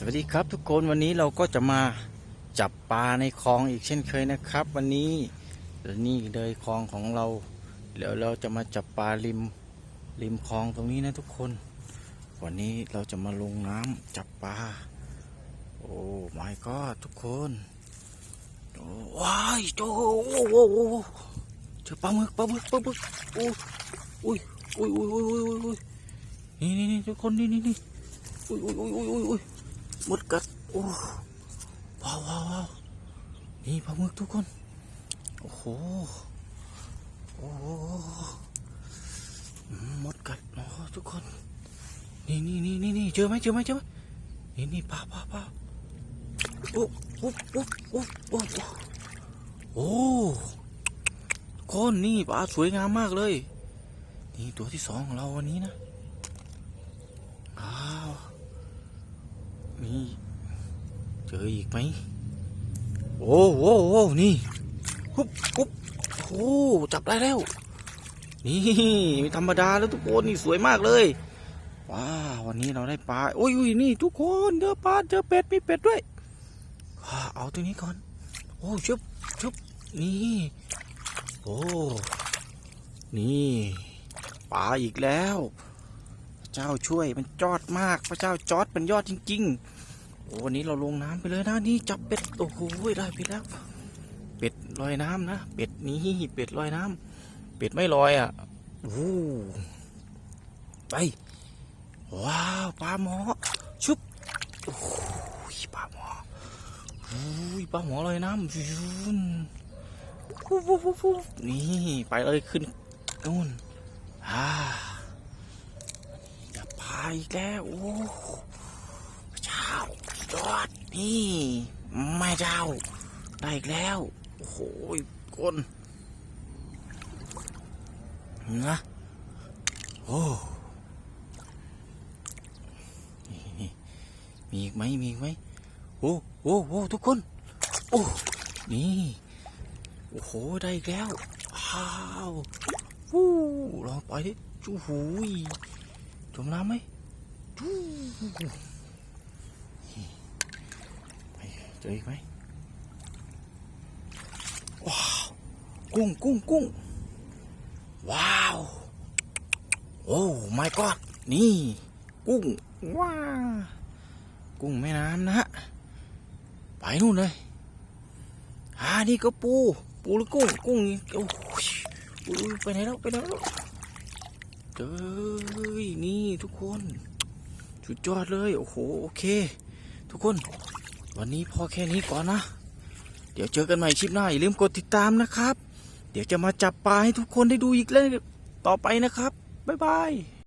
สวัสดีครับทุกคนวันนี้เราก็จะมาจับปลาในคลองอีกเช่นเคยนะครับ วันนี้นี่เลยคลองของเราเดี๋ยวเราจะมาจับปลาริมริมคลองตรงนี้นะทุกคน วันนี้เราจะมาลงน้ำจับปลาโอ้ my god ทุกคนว้ายโจโอ้โหเจอปลาหมึกปลาหมึกปลาหมึกโอ้อุ้ยอุ้ยอุ้ยอุ้ยอุ้ยอุ้ยอุ้ยนี่นี่นี่ทุกคนนี่นี่นี่อุ้ยอุ้ยอุ้ยอุ้ยอุ้ยอุ้ย มดกัดโอ้ว้าวว้าววนี่ปลาหมึกทุกคน โอ้โหโอ้โหอืมดกัดโอ้ทุกคน นี่นี่นี่นี่นี่เจอไหมเจอไหมเจอไหมนี่นี่ปลาปลาปลาโอ้โอ้โอ้โอ้โอ้โอ้คนนี่ปลาสวยงามมากเลย นี่ตัวที่สองของเราวันนี้นะอ้าว มี เจออีกไหมโอ้โหโอ้นี่ปุ๊บปุ๊บโอ้จับได้แล้ว นี่ไม่ธรรมดาแล้วทุกคนนี่สวยมากเลยว้าววันนี้เราได้ปลาโอ้ยอยนี่ทุกคนเจอปลาเจอเป็ดมีเป็ดด้วยว้าเอาตัวนี้ก่อน โอ้ชุบชุบนี่โอ้นี่ปลาอีกแล้ว เจ้าช่วยมันจอดมาก พระเจ้าจอดเป็นยอดจริง ๆ โอ้วันนี้เราลงน้ำไปเลยนะนี่จับเป็ดโอ้โหได้ไปแล้ว เป็ดลอยน้ำนะเป็ดนี้เป็ดลอยน้ำเป็ดไม่ลอยอะโอ้ไปว้าวปลาหมอชุบโอ้ยปลาหมอโอ้ยปลาหมอลอยน้ำยุนฟูฟูฟูฟูนี่ไปเลยขึ้นนู่นอ่าจะพาอีกแล้วโอ้พระเจ้ายอด นี่แม่เจ้า ได้อีกแล้ว โอ้โหก้นนะโอ้มีอีกไหมมีอีกไหมโอ้โอ้โอ้ทุกคน โอ้นี่โอ้โหได้อีกแล้วว้าววู้ลองไปดิจูหูยจมน้ำไหมจู้ไป เจออีกไหมว้าวกุ้งกุ้งกุ้งว้าวโอ้ my god นี่กุ้งว้ากุ้งแม่น้ำนะฮะไปนู่นเลยอ่านี่ก็ปู ปูหรือกุ้งกุ้งโอ้ยอุ้ยไปไหนแล้วไปไหนแล้วเอ้ยนี่ทุกคนสุดยอดเลย โอ้โห โอเค ทุกคน วันนี้พอแค่นี้ก่อนนะ เดี๋ยวเจอกันใหม่คลิปหน้า อย่าลืมกดติดตามนะครับ เดี๋ยวจะมาจับปลาให้ทุกคนได้ดูอีกแล้วต่อไปนะครับ บ๊ายบาย